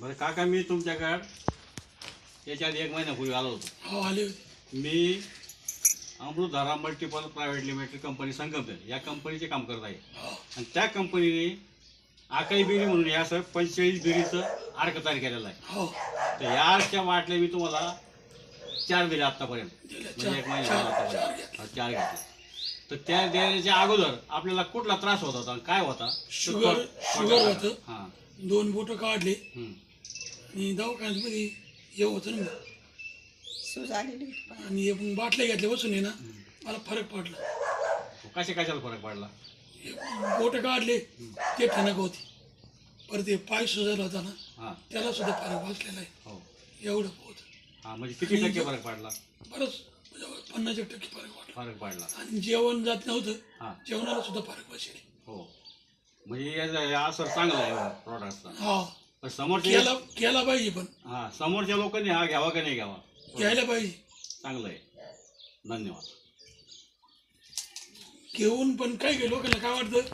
बरं काका मी तुमच्याकडे याच्या आधी एक महिन्यापूर्वी आलो होतो. हो आले होते. मी Amritdhara multiple private limited company Sangamner या कंपनीचे काम करत आहे. हो. आणि त्या कंपनीने आकाई बिडी म्हणून या सर पंचेचाळीस बिडीचं अर्क तयार केलेलं आहे. हो. तर या अर्कच्या वाटल्या मी तुम्हाला चार दिले आत्तापर्यंत. म्हणजे एक चार- महिना झाला आत्तापर्यंत. हा, चार घेतले तर त्या देण्याच्या अगोदर आपल्याला कुठला त्रास होत होता आणि काय होता? शुगर- शुगर होतं. हां. दोन बोटं काढले. आणि दवाखान्यामध्ये हे होतं ना सूज आलेली होती पण. आणि मग बाटल्या घेतल्या बसून आहे ना मला फरक पडला. कशा कशाला फरक पडला? बोटं काढले ते ठणक होती. परत ते पाय सुजायला होता ना हां. त्याला सुद्धा फरक बसलेला आहे. हो. एवढं होत हां म्हणजे किती टक्के फरक पडला? बरंच म्हणजे पन्नास एक टक्के फरक वाटला फरक पडला. आणि जेवण जात नव्हतं हां. जेवणाला सुद्धा फरक बसेल. हो. म्हणजे याचा या असर चांगला आहे प्रॉडक्टचा हा. पण समोरच्या केला केला पाहिजे पण. हां समोरच्या लोकांनी हा घ्यावा का नाही घ्यावा? घ्यायला पाहिजे. चांगलं आहे. धन्यवाद. घेऊन पण काय काय लोकांना काय वाटतं?